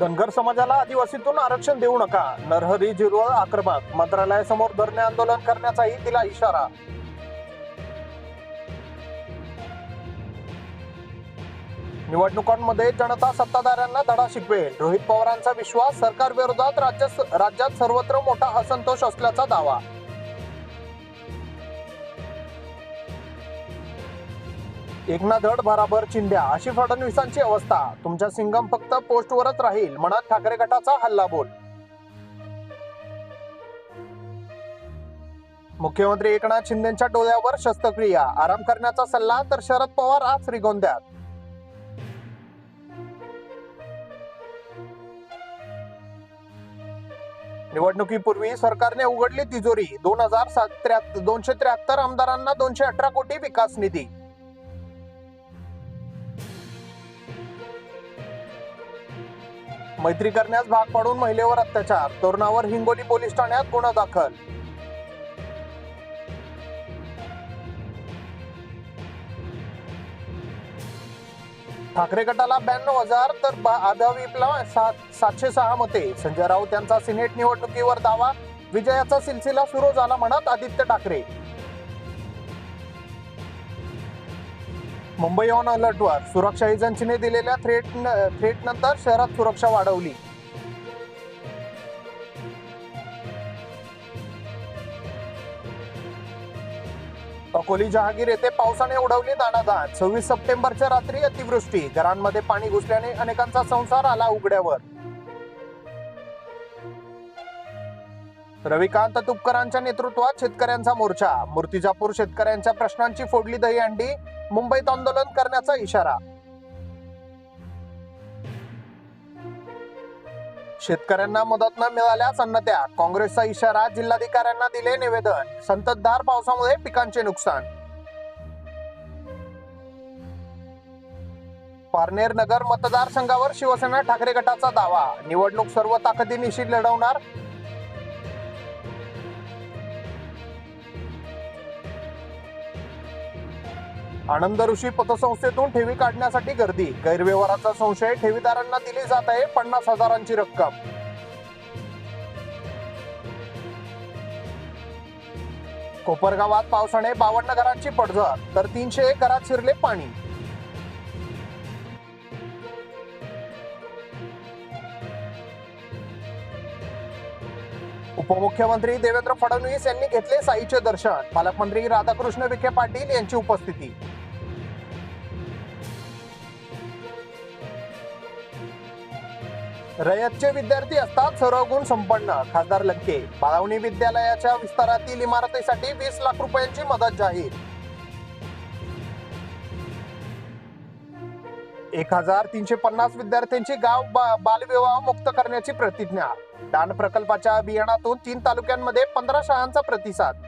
धनगर समाजाला आदिवासीतून आरक्षण देऊ नका. नरहरी झिरवळ आक्रमक. मंत्रालयासमोर धरणे आंदोलन करण्याचाही दिला इशारा. निवडणुकांमध्ये जनता सत्ताधाऱ्यांना धडा शिकवेल. रोहित पवारांचा विश्वास सरकार विरोधात राज्यात सर्वत्र मोठा असंतोष असल्याचा दावा. एकनाथ धड भराभर चिंध्या अशी फडणवीसांची अवस्था. तुमच्या सिंगम फक्त पोस्टवरच राहील. म्हणत ठाकरे गटाचा हल्ला बोल मुख्यमंत्री एकनाथ शिंदेच्या डोळ्यावर शस्त्रक्रिया. आराम करण्याचा सल्ला तर शरद पवार आज श्रीगोंद्यात. निवडणुकीपूर्वी सरकारने उघडली तिजोरी. दोन हजार दोनशे त्र्याहत्तर आमदारांना दोनशे अठरा कोटी विकास निधी. मैत्री करण्यास भाग पाडून महिलेवर अत्याचार. तरुणावर हिंगोली पोलीस ठाण्यात गुन्हा दाखल. ठाकरे गटाला ब्याण्णव हजार तर आधावीपला सात सातशे सहा मते. संजय राऊत यांचा सिनेट निवडणुकीवर दावा. विजयाचा सिलसिला सुरू झाला म्हणत आदित्य ठाकरे. मुंबई ऑन अलर्टवर सुरक्षा एजन्सीने दिलेल्या थ्रेट थ्रेट नंतर शहरात सुरक्षा वाढवली. अकोली जहागीर येथे पावसाने उडवली दाणादाण. सव्वीस सप्टेंबरच्या रात्री अतिवृष्टी. घरांमध्ये पाणी घुसल्याने अनेकांचा संसार आला उघड्यावर. रविकांत तुपकरांच्या नेतृत्वात शेतकऱ्यांचा मोर्चा. मूर्तिजापूर शेतकऱ्यांच्या प्रश्नांची फोडली दहीहंडी. मुंबईत आंदोलन करण्याचा इशारा. शेतकऱ्यांना मदत न मिळाल्यास अन्नत्या काँग्रेसचा इशारा जिल्हाधिकाऱ्यांना दिले निवेदन. संततधार पावसामुळे पिकांचे नुकसान. पारनेर नगर मतदारसंघावर शिवसेना ठाकरे गटाचा दावा. निवडणूक सर्व ताकदीनिशी लढवणार आनंद ऋषी पतसंस्थेतून ठेवी काढण्यासाठी गर्दी. गैरव्यवहाराचा संशय ठेवीदारांना दिली जात आहे पन्नास हजारांची रक्कम. कोपरगावात पावसाने बावन्न घरांची पडझड तर तीनशे एक घरात शिरले पाणी. उपमुख्यमंत्री देवेंद्र फडणवीस यांनी घेतले साईचे दर्शन. पालकमंत्री राधाकृष्ण विखे पाटील यांची उपस्थिती. रयतचे विद्यार्थी असतात सर्व गुण संपन्न. खासदार लंके बाळवणी विद्यालयाच्या विस्तारातील इमारतीसाठी वीस लाख रुपयांची मदत जाहीर. एक हजार तीनशे पन्नास विद्यार्थ्यांची गाव बा- बालविवाह मुक्त करण्याची प्रतिज्ञा. दान प्रकल्पाच्या अभियानातून तीन तालुक्यांमध्ये पंधरा शाळांचा प्रतिसाद.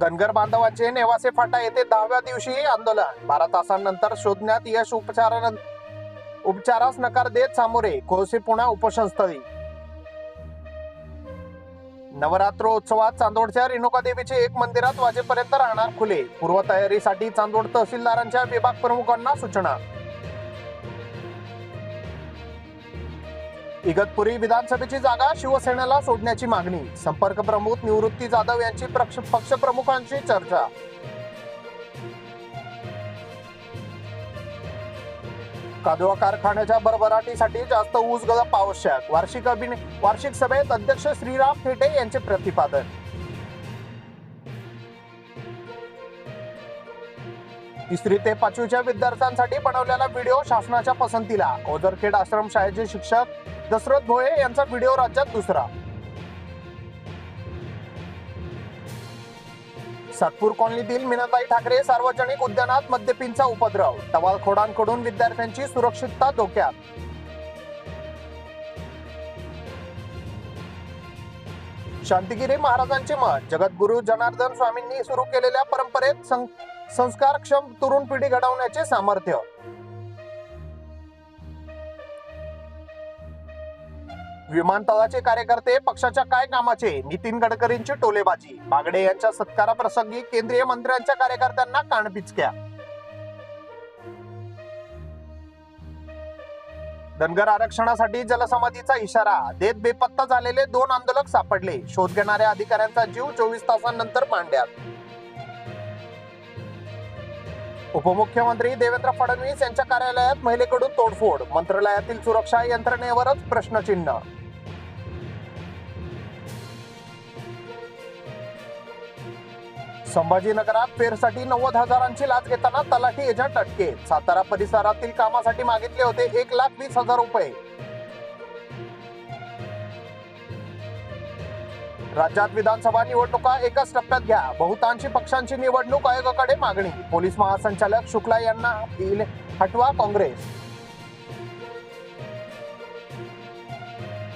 धनगर बांधवांचे नेवासे फाटा येथे दहाव्या दिवशी आंदोलन. बारा तासांनंतर शोधण्यात यश उपचारानंतर उपचारास नकार देत सामोरे कोळसे पुन्हा उपोषणस्थळी नवरात्रोत्सवात चांदोडच्या रेणुका देवीचे एक मंदिरात वाजेपर्यंत राहणार खुले. पूर्वतयारीसाठी चांदोड तहसीलदारांच्या विभाग प्रमुखांना सूचना. इगतपुरी विधानसभेची जागा शिवसेनेला सोडण्याची मागणी. संपर्क प्रमुख निवृत्ती जाधव यांची पक्ष पक्षप्रमुखांशी चर्चा. कादवा कारखान्याच्या भरभराटीसाठी जास्त ऊस गळप आवश्यक. वार्षिक अभिन वार्षिक सभेत अध्यक्ष श्रीराम थेटे यांचे प्रतिपादन. तिसरी ते पाचवीच्या विद्यार्थ्यांसाठी बनवलेला व्हिडिओ शासनाच्या पसंतीला. ओझरखेड आश्रम शाळेचे शिक्षक दशरथ भोये यांचा व्हिडिओ राज्यात दुसरा. सातपूर कॉलनीतील मीनाताई ठाकरे सार्वजनिक उद्यानात मद्यपींचा उपद्रव. टवालखोडांकडून विद्यार्थ्यांची सुरक्षितता धोक्यात. शांतिगिरी महाराजांचे मत. जगद्गुरु जनार्दन स्वामींनी सुरू केलेल्या परंपरेत सं- संस्कारक्षम तरुण पिढी घडवण्याचे सामर्थ्य. विमानतळाचे कार्यकर्ते पक्षाच्या काय कामाचे? नितीन गडकरींची टोलेबाजी. बागडे यांच्या सत्काराप्रसंगी केंद्रीय मंत्र्यांच्या कार्यकर्त्यांना कानपिचक्या. धनगर आरक्षणासाठी जलसमाधीचा इशारा. देत बेपत्ता झालेले दोन आंदोलक सापडले. शोध घेणाऱ्या अधिकाऱ्यांचा जीव चोवीस तासांनंतर मांड्यात उपमुख्यमंत्री देवेंद्र फडणवीस यांच्या कार्यालयात महिलेकडून तोडफोड. मंत्रालयातील सुरक्षा यंत्रणेवरच प्रश्नचिन्ह. संभाजीनगरात पेरसाठी नव्वद हजारांची लाच घेताना तलाठी एजंट अटकेत सातारा परिसरातील कामासाठी मागितले होते एक लाख वीस हजार रुपये. राज्यात विधानसभा निवडणुका एकाच टप्प्यात घ्या. बहुतांशी पक्षांची निवडणूक आयोगाकडे मागणी. पोलीस महासंचालक शुक्ला यांना हटवा काँग्रेस.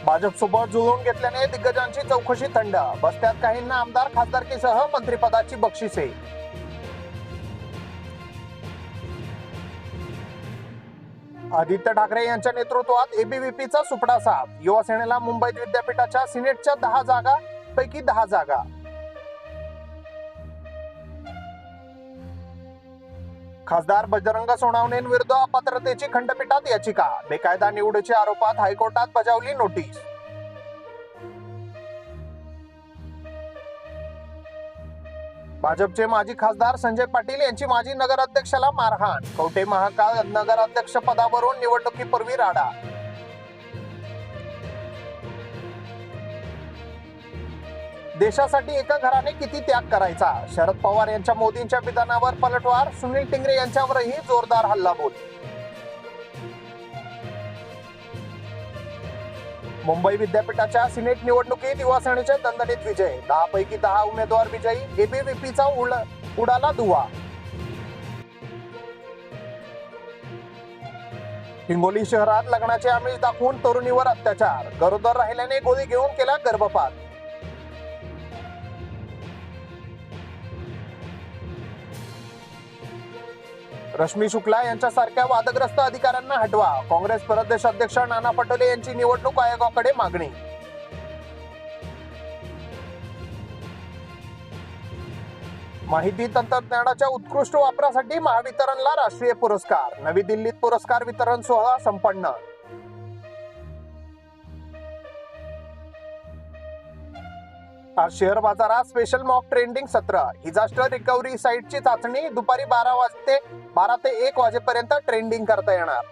भाजपसोबत जुळवून घेतल्याने दिग्गजांची चौकशी थंड. बस्त्यात काहींना आमदार खासदारकीसह मंत्रिपदाची बक्षिसे. आदित्य ठाकरे यांच्या नेतृत्वात एबीव्हीपीचा सुपडा साफ युवासेनेला मुंबईत विद्यापीठाच्या सिनेटच्या दहा जागा पैकी दहा जागा. खासदार बजरंग सोनावणेंविरुद्ध अपात्रतेची खंडपीठात याचिका बेकायदा निवडीच्या आरोपात हायकोर्टात बजावली नोटीस. भाजपचे माजी खासदार संजय पाटील यांची माजी नगराध्यक्षाला मारहाण. कवटे महाकाळ नगराध्यक्ष पदावरून निवडणुकीपूर्वी राडा. देशासाठी एका घराने किती त्याग करायचा? शरद पवार यांच्या मोदींच्या विधानावर पलटवार सुनील टिंगरे यांच्यावरही जोरदार हल्लाबोल. मुंबई विद्यापीठाच्या सिनेट निवडणुकीत युवासेनेचे दणदणीत विजय. दहा पैकी दहा उमेदवार विजयी एबीव्हीपीचा उडाला दुवा हिंगोली शहरात लग्नाचे आमिष दाखवून तरुणीवर अत्याचार. गरोदर राहिल्याने गोळी घेऊन केला गर्भपात. रश्मी शुक्ला यांच्यासारख्या वादग्रस्त अधिकाऱ्यांना हटवा. काँग्रेस प्रदेश अध्यक्ष नाना पटोले यांची निवडणूक आयोगाकडे मागणी. माहिती तंत्रज्ञानाच्या उत्कृष्ट वापरासाठी महावितरणला राष्ट्रीय पुरस्कार. नवी दिल्लीत पुरस्कार वितरण सोहळा संपन्न. आज शेअर बाजारात स्पेशल मॉक ट्रेंडिंग सत्र. हिजास्टर रिकव्हरी साईटची चाचणी दुपारी बारा वाजते बारा ते एक वाजेपर्यंत ट्रेंडिंग करता येणार.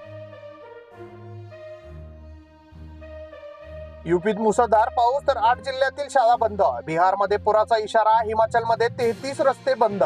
युपीत मुसळधार पाऊस तर आठ जिल्ह्यातील शाळा बंद. बिहारमध्ये पुराचा इशारा हिमाचलमध्ये तेहतीस रस्ते बंद.